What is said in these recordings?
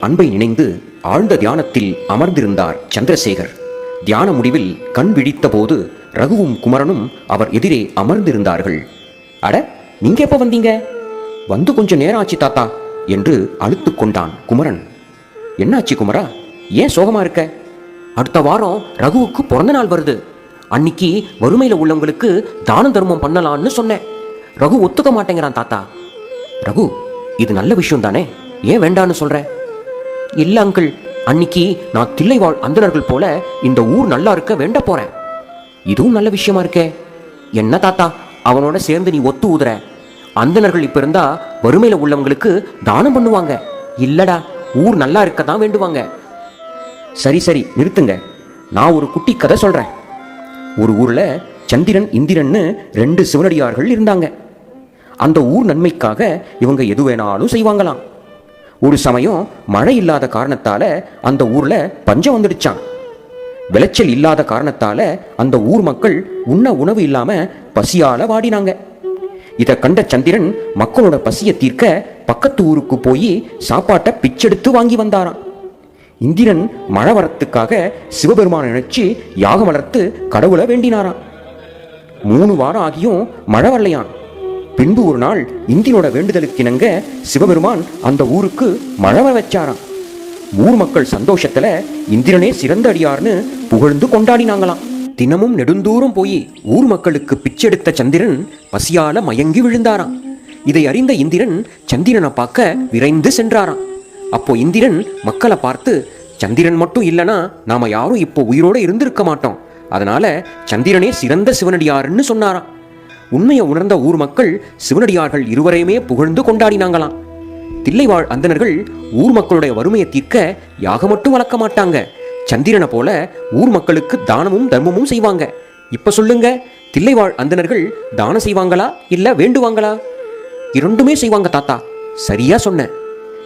அன்பை நினைந்து ஆழ்ந்த தியானத்தில் அமர்ந்திருந்தார் சந்திரசேகர். தியான முடிவில் கண் விழித்தபோது ரகுவும் குமரனும் அவர் எதிரே அமர்ந்திருந்தார்கள். அட நீங்க எப்ப வந்தீங்க? வந்து கொஞ்சம் நேரம் ஆச்சு தாத்தா என்று அழுத்துக் கொண்டான் குமரன். என்னாச்சு குமரா ஏன் சோகமா இருக்க? அடுத்த வாரம் ரகுவுக்கு பிறந்த நாள் வருது. அன்னைக்கு வறுமையில உள்ளவங்களுக்கு தான தர்மம் பண்ணலாம்னு சொன்னேன். ரகு ஒத்துக்க மாட்டேங்கிறான் தாத்தா. ரகு இது நல்ல விஷயம் தானே ஏன் வேண்டான்னு சொல்ற? இல்லை அங்கிள் அன்னைக்கு நான் தில்லைவாழ் அந்தணர்கள் போல இந்த ஊர் நல்லா இருக்க வேண்ட போறேன். இதுவும் நல்ல விஷயமா இருக்கே. என்ன தாத்தா அவனோட சேர்ந்து நீ ஒத்து ஊதுற? அந்தணர்கள் இப்ப இருந்தா வறுமையில உள்ளவங்களுக்கு தானம் பண்ணுவாங்க. இல்லடா ஊர் நல்லா இருக்க தான் வேண்டுவாங்க. சரி சரி நிறுத்துங்க. நான் ஒரு குட்டி கதை சொல்றேன். ஒரு ஊர்ல சந்திரன் இந்திரன்னு ரெண்டு சிவனடியார்கள் இருந்தாங்க. அந்த ஊர் நன்மைக்காக இவங்க எது வேணாலும் செய்வாங்களாம். ஒரு சமயம் மழை இல்லாத காரணத்தால அந்த ஊர்ல பஞ்சம் வந்துடுச்சான் விளைச்சல் இல்லாத காரணத்தால அந்த ஊர் மக்கள் உண்ண உணவு இல்லாம பசியால வாடினாங்க. இதை கண்ட சந்திரன் மக்களோட பசியை தீர்க்க பக்கத்து ஊருக்கு போய் சாப்பாட்டை பிச்செடுத்து வாங்கி வந்தாராம். இந்திரன் மழை வரத்துக்காக சிவபெருமானை நினைச்சு யாகம் வளர்த்து கடவுளை வேண்டினாராம். மூணு வாரம் ஆகியும் மழை வரலையான் பின்பு ஒரு நாள் இந்திரனோட வேண்டுதலுக்கு இணங்க சிவபெருமான் அந்த ஊருக்கு மழவை வச்சாராம். ஊர் மக்கள் சந்தோஷத்துல இந்திரனே சிறந்த அடியார்னு புகழ்ந்து கொண்டாடினாங்களாம். தினமும் நெடுந்தூரம் போய் ஊர் மக்களுக்கு பிச்செடுத்த சந்திரன் பசியால மயங்கி விழுந்தாராம். இதை அறிந்த இந்திரன் சந்திரனை பார்க்க விரைந்து சென்றாராம். அப்போ இந்திரன் மக்களை பார்த்து சந்திரன் மட்டும் இல்லனா நாம யாரும் இப்போ உயிரோட இருந்திருக்க மாட்டோம். அதனால சந்திரனே சிறந்த சிவனடியாருன்னு சொன்னாராம். உண்மையை உணர்ந்த ஊர் மக்கள் சிவனடியார்கள் இருவரையுமே புகழ்ந்து கொண்டாடினாங்களாம். தில்லைவாழ் அந்தனர்கள் ஊர் மக்களுடைய வறுமையை தீர்க்க யாகம் மட்டும் வளர்க்க மாட்டாங்க. சந்திரனை போல ஊர் மக்களுக்கு தானமும் தர்மமும் செய்வாங்க. இப்ப சொல்லுங்க தில்லைவாழ் அந்தனர்கள் தானம் செய்வாங்களா இல்ல வேண்டுவாங்களா? இரண்டுமே செய்வாங்க தாத்தா சரியா சொன்ன.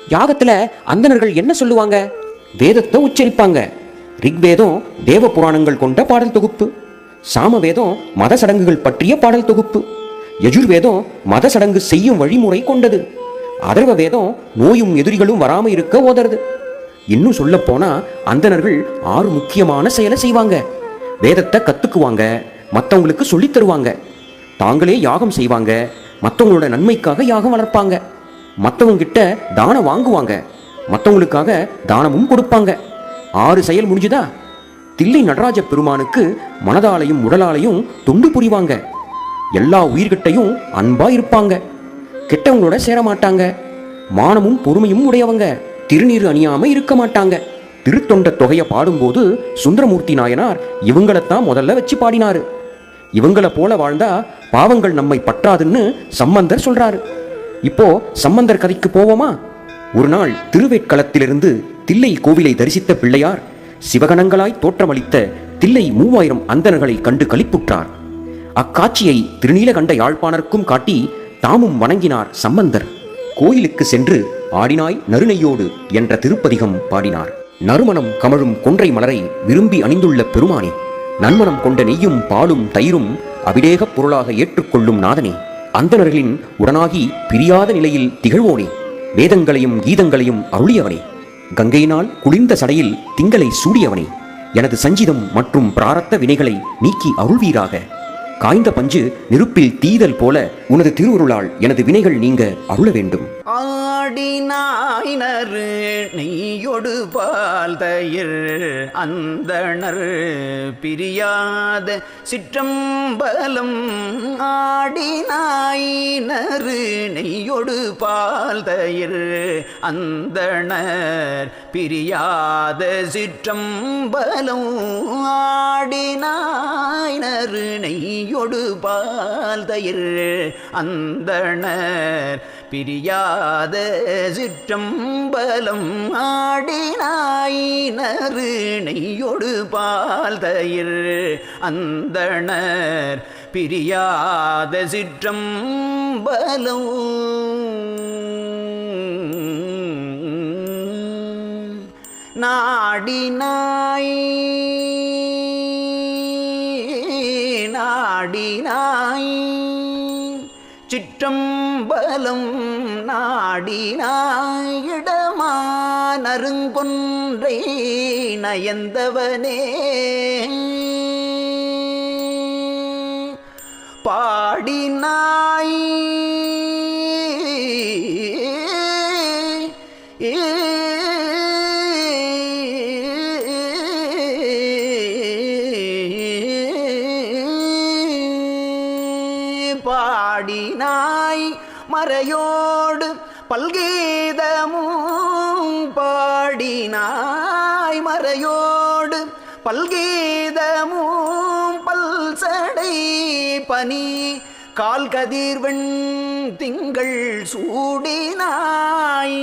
யாகத்துல அந்தனர்கள் என்ன சொல்லுவாங்க? வேதத்தை உச்சரிப்பாங்க. ரிக்வேதம் தேவ புராணங்கள் கொண்ட பாடல் தொகுப்பு. சாமவேதம் மத சடங்குகள் பற்றிய பாடல் தொகுப்பு. யஜுர்வேதம் மத சடங்கு செய்யும் வழிமுறை கொண்டது. அதர்வ வேதம் நோயும் எதிரிகளும் வராமல் இருக்க ஓதறது. இன்னும் சொல்ல போனா அந்தணர்கள் ஆறு முக்கியமான செயலை செய்வாங்க. வேதத்தை கத்துக்குவாங்க மற்றவங்களுக்கு சொல்லித் தருவாங்க. தாங்களே யாகம் செய்வாங்க மற்றவங்களோட நன்மைக்காக யாகம் வளர்ப்பாங்க. மற்றவங்க கிட்ட தானம் வாங்குவாங்க மற்றவங்களுக்காக தானமும் கொடுப்பாங்க. ஆறு செயல் முடிஞ்சுதா? தில்லை நடராஜ பெருமானுக்கு மனதாலையும் உடலாலையும் தொண்டு புரிவாங்க. எல்லா உயிர்கிட்டையும் அன்பா இருப்பாங்க. கெட்டவங்களோட சேர மாட்டாங்க மானமும் பொறுமையும் உடையவங்க. திருநீர் அணியாம இருக்க மாட்டாங்க. திருத்தொண்ட தொகையை பாடும்போது சுந்தரமூர்த்தி நாயனார் இவங்களைத்தான் முதல்ல வச்சு பாடினாரு. இவங்கள போல வாழ்ந்தா பாவங்கள் நம்மை பற்றாதுன்னு சம்பந்தர் சொல்றாரு. இப்போ சம்பந்தர் கதைக்கு போவோமா? ஒரு நாள் திருவேட்களத்திலிருந்து தில்லை கோவிலை தரிசித்த பிள்ளையார் சிவகணங்களாய் தோற்றமளித்த தில்லை மூவாயிரம் அந்தணர்களை கண்டு களிப்புற்றார். அக்காட்சியை திருநீலகண்ட யாழ்ப்பாணருக்கும் காட்டி தாமும் வணங்கினார் சம்பந்தர். கோயிலுக்கு சென்று ஆடினாய் நறுநெய்யோடு என்ற திருப்பதிகம் பாடினார். நறுமணம் கமழும் கொன்றை மலரை விரும்பி அணிந்துள்ள பெருமானே நன்மணம் கொண்ட நெய்யும் பாலும் தயிரும் அபிடேகப் பொருளாக ஏற்றுக்கொள்ளும் நாதனே அந்தணர்களின் உடனாகி பிரியாத நிலையில் திகழ்வோனே வேதங்களையும் கீதங்களையும் அருளியவனே. கங்கையினால் குளிர்ந்த சடையில் திங்களை சூடியவனே. எனது சஞ்சிதம் மற்றும் பிராரத்த வினைகளை நீக்கி அருள்வீராக. காய்ந்த பஞ்சு நெருப்பில் தீதல் போல உனது திருவுருளால் எனது வினைகள் நீங்க அருள வேண்டும். ஆடினாயினர் நெய்யொடு பால் தயிர் அந்தணர் பிரியாத சிற்றம்பலம் ஆடினாயினர் நெய்யொடு பால் தயிர் அந்தணர் பிரியாத சிற்றம்பலம் ஆடினாயினர் நெய் பால் பால்தயிர் அந்தணர். பிரியாத சிற்றம்பலம் ஆடினாயினரு. நெய்யொடு பால்தயிர் அந்தணர். பிரியாத சிற்றம்பலம் நாடினாய். நாடினாய். சிற்றம்பலம் நாடினாயிடமான நறுங்கொன்றை நயந்தவனே. பாடினாய். பாடினாய் மறையோடு பல்கீதமும் பாடினாய் மறையோடு பல்கீதமும் பல்சடை பனி கால்கதிர்வெண் திங்கள் சூடினாய்.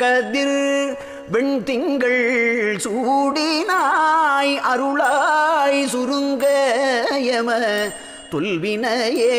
கதிர் வெண்திங்கள் சூடினாய் அருளாய் சுருங்க யம துல்வினையே.